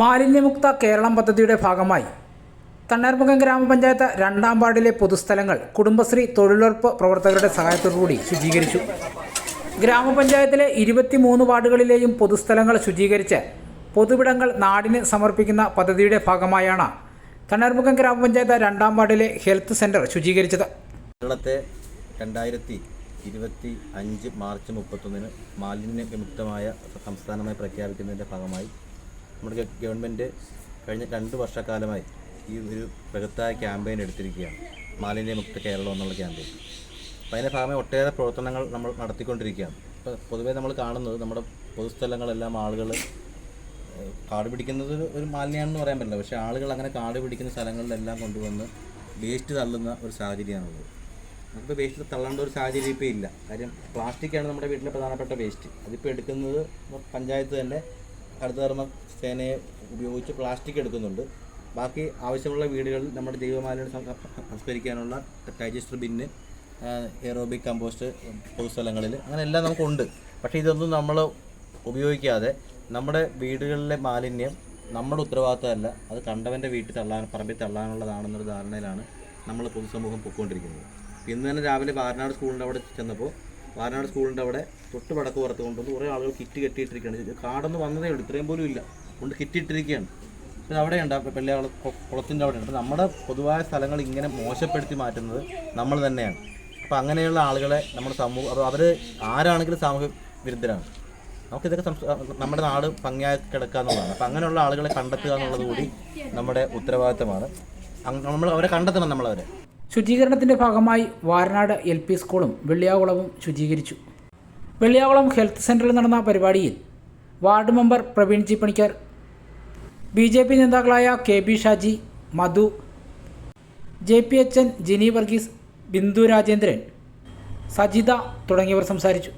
മാലിന്യമുക്ത കേരളം പദ്ധതിയുടെ ഭാഗമായി. തണ്ണീർമുഖം ഗ്രാമപഞ്ചായത്ത് രണ്ടാം വാർഡിലെ പൊതുസ്ഥലങ്ങൾ കുടുംബശ്രീ തൊഴിലുറപ്പ് പ്രവർത്തകരുടെ സഹായത്തോടുകൂടി ശുചീകരിച്ചു. ഗ്രാമപഞ്ചായത്തിലെ ഇരുപത്തിമൂന്ന് വാർഡുകളിലെയും പൊതുസ്ഥലങ്ങൾ ശുചീകരിച്ച് പൊതുവിടങ്ങൾ നാടിന് സമർപ്പിക്കുന്ന പദ്ധതിയുടെ ഭാഗമായാണ് തണ്ണീർമുഖം ഗ്രാമപഞ്ചായത്ത് രണ്ടാം വാർഡിലെ ഹെൽത്ത് സെന്റർ ശുചീകരിച്ചത്. കേരളത്തെ രണ്ടായിരത്തി ഇരുപത്തി അഞ്ച് മാർച്ച് മുപ്പത്തൊന്നിന് മാലിന്യ വിമുക്തമായ സംസ്ഥാനമായി പ്രഖ്യാപിക്കുന്നതിന്റെ ഭാഗമായി നമ്മുടെ ഗവൺമെന്റ് കഴിഞ്ഞ രണ്ട് വർഷക്കാലമായി ഈ ഒരു ബൃഹത്തായ ക്യാമ്പയിൻ എടുത്തിരിക്കുകയാണ്. മാലിന്യമുക്ത കേരളം എന്നുള്ള ക്യാമ്പയിൻ അപ്പോൾ അതിന്റെ ഭാഗമായി ഒട്ടേറെ പ്രവർത്തനങ്ങൾ നമ്മൾ നടത്തിക്കൊണ്ടിരിക്കുകയാണ്. ഇപ്പോൾ പൊതുവേ നമ്മൾ കാണുന്നത് നമ്മുടെ പൊതുസ്ഥലങ്ങളെല്ലാം ആളുകൾ കാട് പിടിക്കുന്നത് ഒരു- മാലിന്യമാണെന്ന് പറയാൻ പറ്റില്ല. പക്ഷേ ആളുകൾ അങ്ങനെ കാട് പിടിക്കുന്ന സ്ഥലങ്ങളിലെല്ലാം കൊണ്ടുവന്ന് വേസ്റ്റ് തള്ളുന്ന ഒരു സാഹചര്യമാണുള്ളത്. നമുക്ക് വേസ്റ്റ് തള്ളേണ്ട ഒരു സാഹചര്യം ഇപ്പോൾ ഇല്ല. കാര്യം പ്ലാസ്റ്റിക്കാണ് നമ്മുടെ വീട്ടിലെ പ്രധാനപ്പെട്ട വേസ്റ്റ്. അതിപ്പോൾ എടുക്കുന്നത് പഞ്ചായത്ത് തന്നെ ഹരിതകർമ്മ സേനയെ ഉപയോഗിച്ച് പ്ലാസ്റ്റിക് എടുക്കുന്നുണ്ട്. ബാക്കി ആവശ്യമുള്ള വീടുകളിൽ നമ്മുടെ ജൈവമാലിന്യം സംസ്കരിക്കാനുള്ള ഡൈജസ്റ്റർ ബിന്ന് എയറോബിക് കമ്പോസ്റ്റ് പൊതുസ്ഥലങ്ങളിൽ അങ്ങനെ എല്ലാം നമുക്കുണ്ട്. പക്ഷേ ഇതൊന്നും നമ്മൾ ഉപയോഗിക്കാതെ നമ്മുടെ വീടുകളിലെ മാലിന്യം നമ്മുടെ ഉത്തരവാദിത്തമല്ല. അത് കണ്ടവന്റെ വീട്ടിൽ തള്ളാൻ പറമ്പിൽ തള്ളാനുള്ളതാണെന്നൊരു ധാരണയിലാണ് നമ്മൾ പൊതുസമൂഹം പൊയ്ക്കൊണ്ടിരിക്കുന്നത്. ഇന്ന് തന്നെ രാവിലെ വാരനാട് സ്കൂളിന്റെ അവിടെ ചെന്നപ്പോൾ വാരനാട് സ്കൂളിന്റെ അവിടെ തൊട്ട് വടക്ക് പുറത്ത് കൊണ്ടുവന്ന് കുറേ ആളുകൾ കിറ്റ് കെട്ടിയിട്ടിരിക്കുകയാണ്. കാടൊന്നും വന്നതേ ഉള്ളൂ. ഇത്രയും പോലും ഇല്ല. കൊണ്ട് കിറ്റിട്ടിരിക്കുകയാണ് പിന്നെ അവിടെയുണ്ട്. പിള്ളേർ കുളത്തിന്റെ അവിടെ ഉണ്ട് നമ്മുടെ പൊതുവായ സ്ഥലങ്ങൾ ഇങ്ങനെ മോശപ്പെടുത്തി മാറ്റുന്നത് നമ്മൾ തന്നെയാണ്. അപ്പോൾ അങ്ങനെയുള്ള ആളുകളെ നമ്മുടെ സമൂഹം അപ്പോൾ അവർ ആരാണെങ്കിലും സാമൂഹ്യ വിരുദ്ധരാണ്. നമുക്കിതൊക്കെ ഇതൊക്കെ നമ്മുടെ നാട് ഭംഗിയായി കിടക്കുക എന്നുള്ളതാണ്. അപ്പം അങ്ങനെയുള്ള ആളുകളെ കണ്ടെത്തുക എന്നുള്ളത് കൂടി നമ്മുടെ ഉത്തരവാദിത്തമാണ്. നമ്മൾ അവരെ കണ്ടെത്തണം നമ്മളവരെ. ശുചീകരണത്തിന്റെ ഭാഗമായി വാരനാട് എൽ പി സ്കൂളും വെള്ളിയാകുളവും ശുചീകരിച്ചു. വെള്ളിയാകുളം ഹെൽത്ത് സെന്ററിൽ നടന്ന പരിപാടിയിൽ ward member Praveen G Panicker B J P നേതാക്കളായ K B Shaji Madhu J P H N Jini Varghese Bindu Rajendran Sajitha തുടങ്ങിയവർ സംസാരിച്ചു.